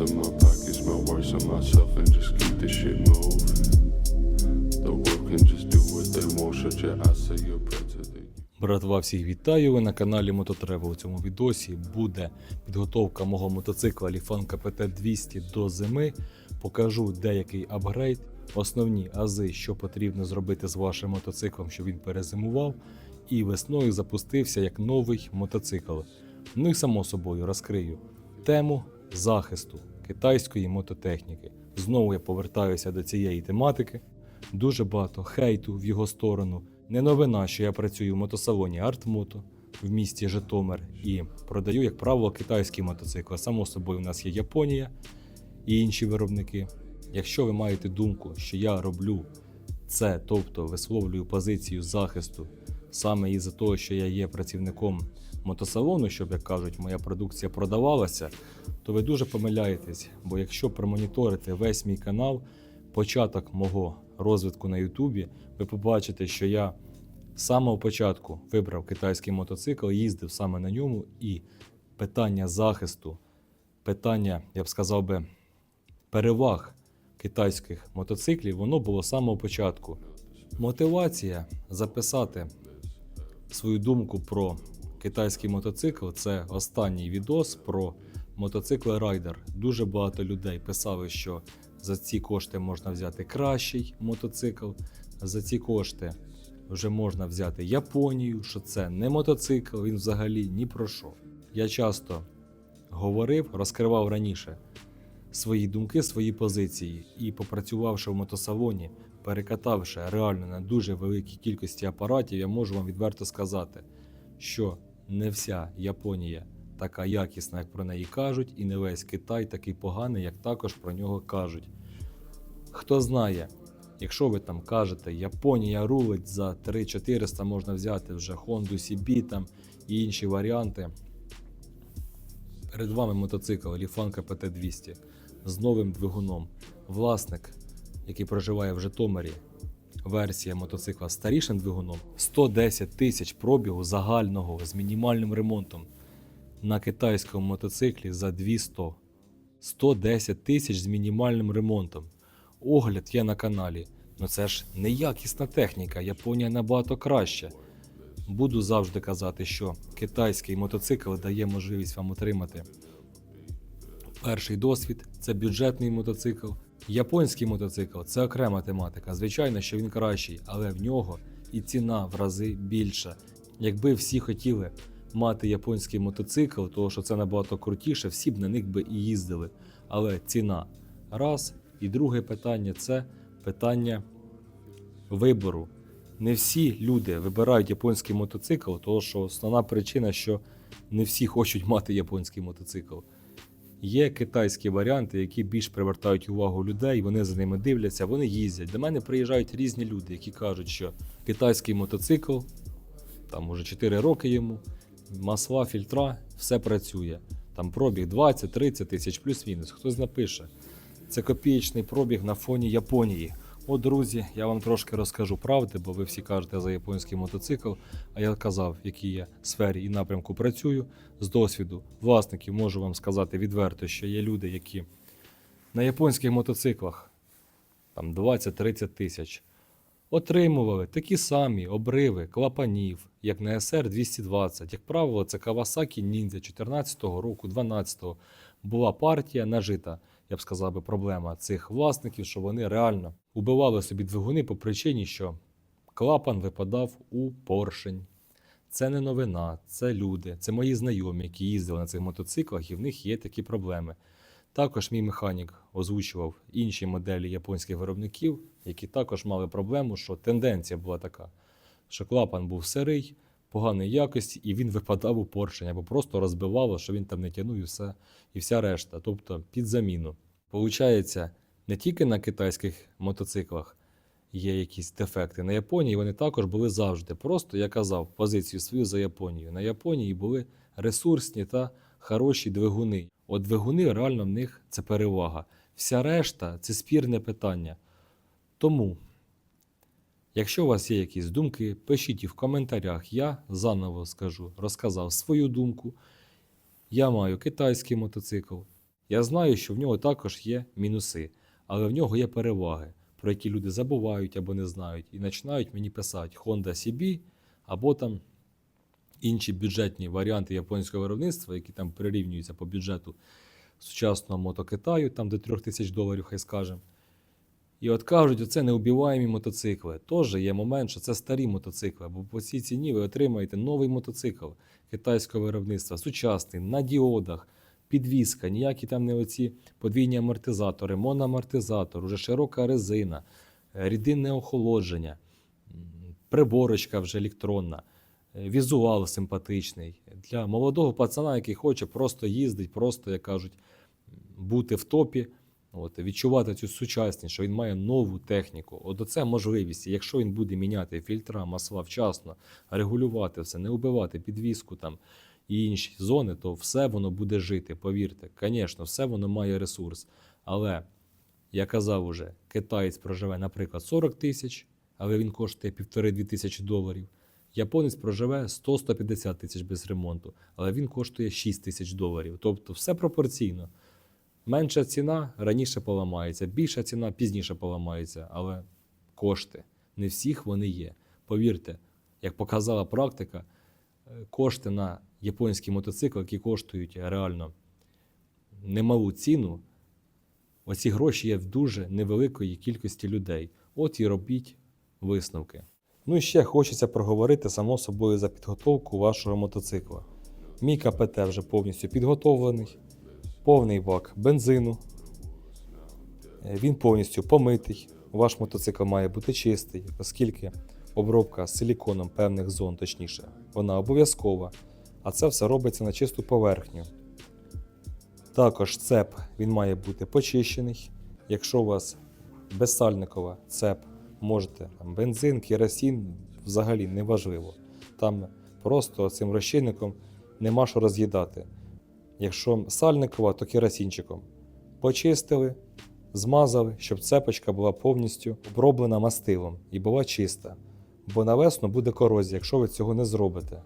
in my pocket, smell worse than myself, and just keep this shit moving. The world can just do what they want. Shut your eyes, say your prayer to the Братва, всіх вітаю! Ви на каналі Мототрево. У цьому відосі буде підготовка мого мотоцикла Lifan КПТ 200 до зими. Покажу деякий апгрейд, основні ази, що потрібно зробити з вашим мотоциклом, щоб він перезимував, і весною запустився як новий мотоцикл. Ну і само собою розкрию тему захисту китайської мототехніки. Знову я повертаюся до цієї тематики. Дуже багато хейту в його сторону. Не новина, що я працюю в мотосалоні Артмото в місті Житомир і продаю, як правило, китайські мотоцикли. Само собою, у нас є Японія і інші виробники. Якщо ви маєте думку, що я роблю це, тобто висловлюю позицію захисту саме із-за того, що я є працівником мотосалону, щоб як кажуть, моя продукція продавалася, то ви дуже помиляєтесь. Бо якщо промоніторити весь мій канал, початок мого розвитку на Ютубі, ви побачите, що я з самого початку вибрав китайський мотоцикл, їздив саме на ньому, і питання захисту, питання, я б сказав би, переваг китайських мотоциклів, воно було з самого початку. Мотивація записати свою думку про китайський мотоцикл це останній відос про мотоцикл Райдер. Дуже багато людей писали, що за ці кошти можна взяти кращий мотоцикл, за ці кошти вже можна взяти Японію, що це не мотоцикл, він взагалі ні про що. Я часто говорив, розкривав раніше свої думки, свої позиції і попрацювавши в мотосалоні, перекатавши реально на дуже великій кількості апаратів, я можу вам відверто сказати, що не вся Японія така якісна, як про неї кажуть, і не весь Китай такий поганий, як також про нього кажуть. Хто знає, якщо ви там кажете, Японія рулить за 3-400 можна взяти вже Honda CB там і інші варіанти. Перед вами мотоцикл Lifan КПТ 200 з новим двигуном. Власник, який проживає в Житомирі, версія мотоцикла з старішим двигуном 110 тисяч пробігу загального з мінімальним ремонтом на китайському мотоциклі за 200. 110 тисяч з мінімальним ремонтом. Огляд є на каналі. Ну це ж неякісна техніка, Японія набагато краще. Буду завжди казати, що китайський мотоцикл дає можливість вам отримати перший досвід це бюджетний мотоцикл. Японський мотоцикл це окрема тематика. Звичайно, що він кращий, але в нього і ціна в рази більша. Якби всі хотіли мати японський мотоцикл, тому що це набагато крутіше, всі б на них би і їздили. Але ціна раз. І друге питання це питання вибору. Не всі люди вибирають японський мотоцикл, тому що основна причина, що не всі хочуть мати японський мотоцикл. Є китайські варіанти, які більш привертають увагу людей, вони за ними дивляться, вони їздять. До мене приїжджають різні люди, які кажуть, що китайський мотоцикл, там уже 4 роки йому, масла, фільтра, все працює. Там пробіг 20-30 тисяч плюс-мінус. Хтось напише. Це копієчний пробіг на фоні Японії. От, друзі, я вам трошки розкажу правди, бо ви всі кажете за японський мотоцикл. А я казав, в якій я сфері і напрямку працюю. З досвіду власників можу вам сказати відверто, що є люди, які на японських мотоциклах там 20-30 тисяч отримували такі самі обриви клапанів, як на SR 220. Як правило, це Kawasaki Ninja 14-го року, 12-го. Була партія нажита, я б сказав би, проблема цих власників, що вони реально убивали собі двигуни по причині, що клапан випадав у поршень. Це не новина, це люди, це мої знайомі, які їздили на цих мотоциклах, і в них є такі проблеми. Також мій механік озвучував інші моделі японських виробників, які також мали проблему, що тенденція була така, що клапан був сирий, поганої якості, і він випадав у поршень або просто розбивало, що він там не тягнув і все, і вся решта, тобто під заміну. Получається, не тільки на китайських мотоциклах є якісь дефекти. На Японії вони також були завжди. Просто я казав позицію свою за Японію. На Японії були ресурсні та хороші двигуни. От двигуни реально в них це перевага. Вся решта це спірне питання. Тому, якщо у вас є якісь думки, пишіть їх в коментарях. Я заново скажу, розказав свою думку. Я маю китайський мотоцикл. Я знаю, що в нього також є мінуси, але в нього є переваги, про які люди забувають або не знають, і починають мені писати Honda CB або там інші бюджетні варіанти японського виробництва, які там прирівнюються по бюджету сучасного мотокитаю, там до 3000 тисяч доларів, хай скажемо. І от кажуть, оце неубіваємі мотоцикли. Тож є момент, що це старі мотоцикли, бо по цій ціні ви отримаєте новий мотоцикл китайського виробництва, сучасний, на діодах, підвізка, ніякі там не оці подвійні амортизатори, моноамортизатор, уже широка резина, е, рідинне охолодження, приборочка вже електронна, е, візуал симпатичний. Для молодого пацана, який хоче просто їздити, просто, як кажуть, бути в топі. От, відчувати цю сучасність, що він має нову техніку. От оце можливість. Якщо він буде міняти фільтра, масла вчасно, регулювати все, не вбивати підвіску там і інші зони, то все воно буде жити. Повірте, звісно, все воно має ресурс. Але я казав уже, китаєць проживе, наприклад, 40 тисяч, але він коштує півтори-дві тисячі доларів. Японець проживе 100-150 тисяч без ремонту, але він коштує 6 тисяч доларів. Тобто все пропорційно. Менша ціна раніше поламається, більша ціна пізніше поламається, але кошти не всіх вони є. Повірте, як показала практика, е, кошти на японські мотоцикли, які коштують реально немалу ціну, оці гроші є в дуже невеликої кількості людей. От і робіть висновки. Ну і ще хочеться проговорити само собою за підготовку вашого мотоцикла. Мій КПТ вже повністю підготовлений повний бак бензину. Е, Він повністю помитий. Ваш мотоцикл має бути чистий, оскільки обробка силіконом певних зон, точніше, вона обов'язкова, а це все робиться на чисту поверхню. Також цеп він має бути почищений. Якщо у вас безсальникова цеп, можете там, бензин, керосин, взагалі не важливо. Там просто цим розчинником нема що роз'їдати. Якщо сальникова, то керосинчиком. Почистили, змазали, щоб цепочка була повністю оброблена мастилом і була чиста. Бо на буде корозія, якщо ви цього не зробите.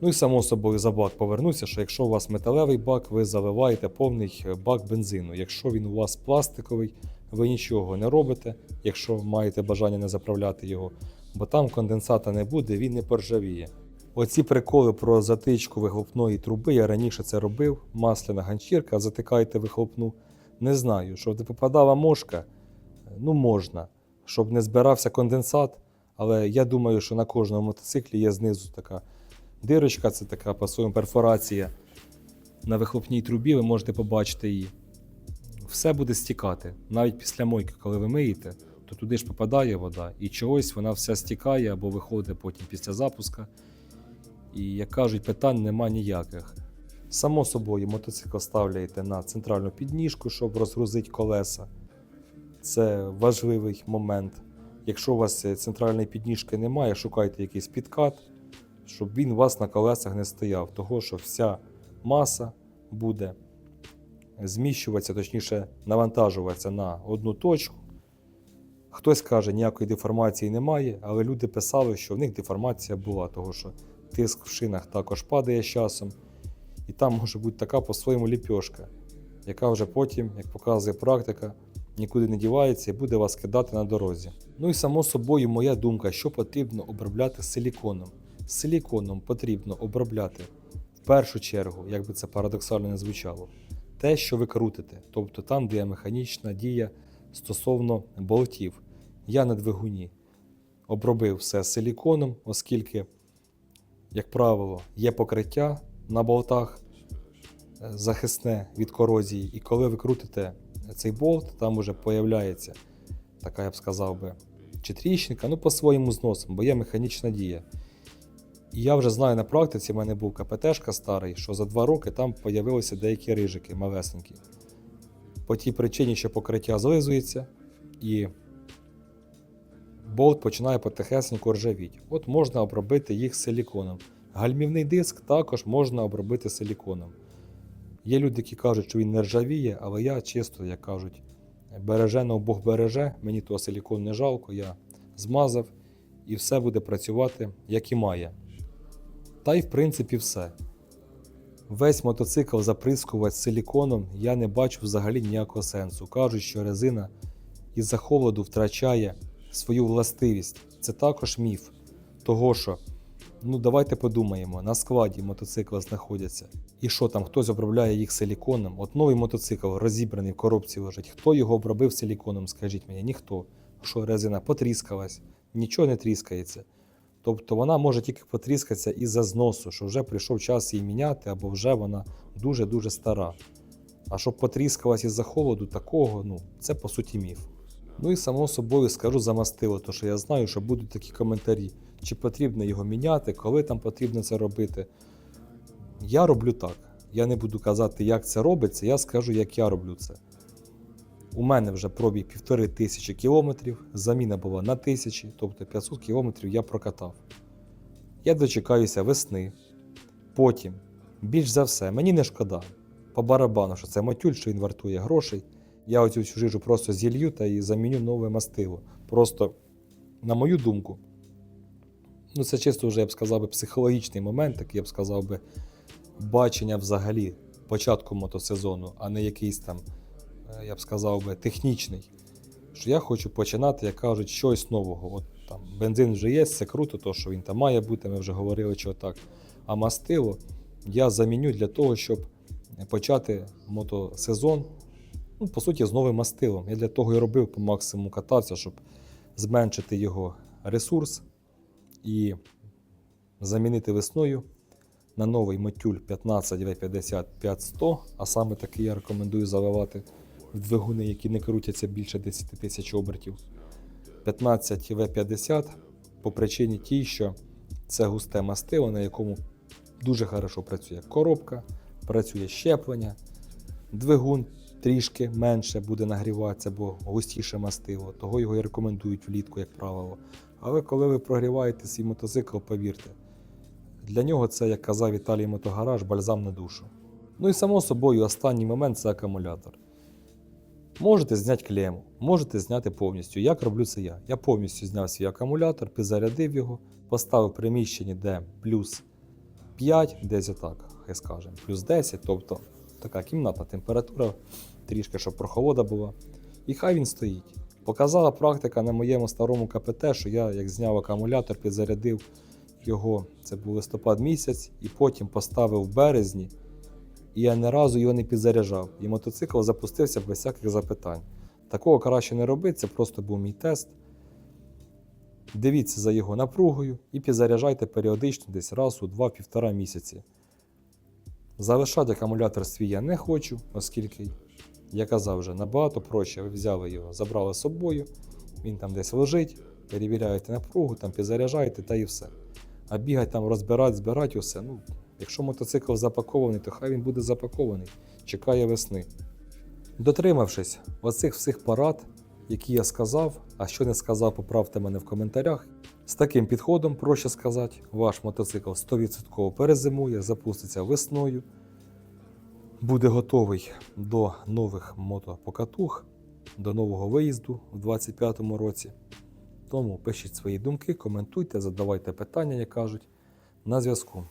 Ну і само собою за бак повернуся, що якщо у вас металевий бак, ви заливаєте повний бак бензину. Якщо він у вас пластиковий, ви нічого не робите, якщо маєте бажання не заправляти його, бо там конденсата не буде, він не поржавіє. Оці приколи про затичку вихлопної труби, я раніше це робив, масляна ганчірка, затикайте вихлопну. Не знаю, щоб не попадала мошка, ну можна, щоб не збирався конденсат, але я думаю, що на кожному мотоциклі є знизу така дирочка, це така по-своєму перфорація. На вихлопній трубі ви можете побачити її. Все буде стікати. Навіть після мойки, коли ви миєте, то туди ж попадає вода, і чогось вона вся стікає або виходить потім після запуска. І, як кажуть, питань нема ніяких. Само собою, мотоцикл ставляєте на центральну підніжку, щоб розгрузити колеса. Це важливий момент. Якщо у вас е, центральної підніжки немає, шукайте якийсь підкат, щоб він у вас на колесах не стояв. Того, що вся маса буде зміщуватися, точніше, навантажуватися на одну точку. Хтось каже, ніякої деформації немає, але люди писали, що в них деформація була, того що тиск в шинах також падає з часом. І там може бути така по-своєму ліпьошка, яка вже потім, як показує практика, нікуди не дівається і буде вас кидати на дорозі. Ну і само собою, моя думка, що потрібно обробляти силіконом. Силіконом потрібно обробляти в першу чергу, як би це парадоксально не звучало, те, що ви крутите, тобто там, де є механічна дія стосовно болтів. Я на двигуні обробив все силіконом, оскільки як правило, є покриття на болтах е, захисне від корозії, і коли ви крутите цей болт, там вже появляється така, я б сказав би, чи тріщинка, ну по-своєму зносом, бо є механічна дія. І я вже знаю на практиці, в мене був КПТшка старий, що за два роки там появилися деякі рижики малесенькі. По тій причині, що покриття злизується і болт починає потихесенько ржавіти. От можна обробити їх силіконом. Гальмівний диск також можна обробити силіконом. Є люди, які кажуть, що він не ржавіє, але я чисто, як кажуть, бережено Бог береже, мені того силікон не жалко, я змазав і все буде працювати, як і має. Та й в принципі все. Весь мотоцикл заприскувати силіконом я не бачу взагалі ніякого сенсу. Кажуть, що резина із-за холоду втрачає свою властивість. Це також міф. Того що, ну давайте подумаємо, на складі мотоцикла знаходяться. І що там, хтось обробляє їх силіконом? От новий мотоцикл розібраний в коробці лежить. Хто його обробив силіконом? Скажіть мені, ніхто. Що резина потріскалась, нічого не тріскається. Тобто вона може тільки потріскатися із-за зносу, що вже прийшов час її міняти, або вже вона дуже-дуже стара. А щоб потріскалась із-за холоду, такого, ну, це по суті міф. Ну і само собою скажу за мастило, тому що я знаю, що будуть такі коментарі, чи потрібно його міняти, коли там потрібно це робити. Я роблю так. Я не буду казати, як це робиться, я скажу, як я роблю це. У мене вже пробіг півтори тисячі кілометрів, заміна була на тисячі, тобто 500 кілометрів я прокатав. Я дочекаюся весни. Потім, більш за все, мені не шкода. По барабану, що це матюль, що він вартує грошей. Я оцю всю жижу просто зілью та і заміню нове мастило. Просто, на мою думку, ну це чисто вже, я б сказав би, психологічний момент, такий я б сказав би, бачення взагалі початку мотосезону, а не якийсь там, е, я б сказав би, технічний. Що я хочу починати, як кажуть, щось нового. От там бензин вже є, це круто, то що він там має бути, ми вже говорили, що так. А мастило я заміню для того, щоб почати мотосезон, ну, по суті, з новим мастилом. Я для того і робив по максимуму катався, щоб зменшити його ресурс і замінити весною на новий мотюль 15 V50 5100, а саме такий я рекомендую заливати в двигуни, які не крутяться більше 10 тисяч обертів. 15 V50 по причині тій, що це густе мастило, на якому дуже хорошо працює коробка, працює щеплення, двигун трішки менше буде нагріватися, бо густіше мастило, того його і рекомендують влітку, як правило. Але коли ви прогріваєте свій мотоцикл, повірте, для нього це, як казав Віталій Мотогараж, бальзам на душу. Ну і само собою, останній момент це акумулятор. Можете зняти клему, можете зняти повністю. Як роблю це я? Я повністю зняв свій акумулятор, підзарядив його, поставив в приміщенні, де плюс 5, десь отак, хай скажемо, плюс 10, тобто така кімнатна температура, трішки, щоб прохолода була. І хай він стоїть. Показала практика на моєму старому КПТ, що я як зняв акумулятор, підзарядив його, це був листопад місяць, і потім поставив в березні, і я ні разу його не підзаряджав. І мотоцикл запустився без всяких запитань. Такого краще не робити, це просто був мій тест. Дивіться за його напругою і підзаряджайте періодично десь раз у 2-1,5 місяці. Залишати акумулятор свій я не хочу, оскільки, я казав вже, набагато проще. Ви взяли його, забрали з собою, він там десь лежить, перевіряєте напругу, там підзаряджаєте та і все. А бігати там, розбирати, збирати усе. Ну, якщо мотоцикл запакований, то хай він буде запакований. Чекає весни. Дотримавшись оцих всіх порад, які я сказав, а що не сказав, поправте мене в коментарях. З таким підходом, проще сказати, ваш мотоцикл 100% перезимує, запуститься весною, буде готовий до нових мотопокатух, до нового виїзду в 2025 році. Тому пишіть свої думки, коментуйте, задавайте питання, як кажуть, на зв'язку.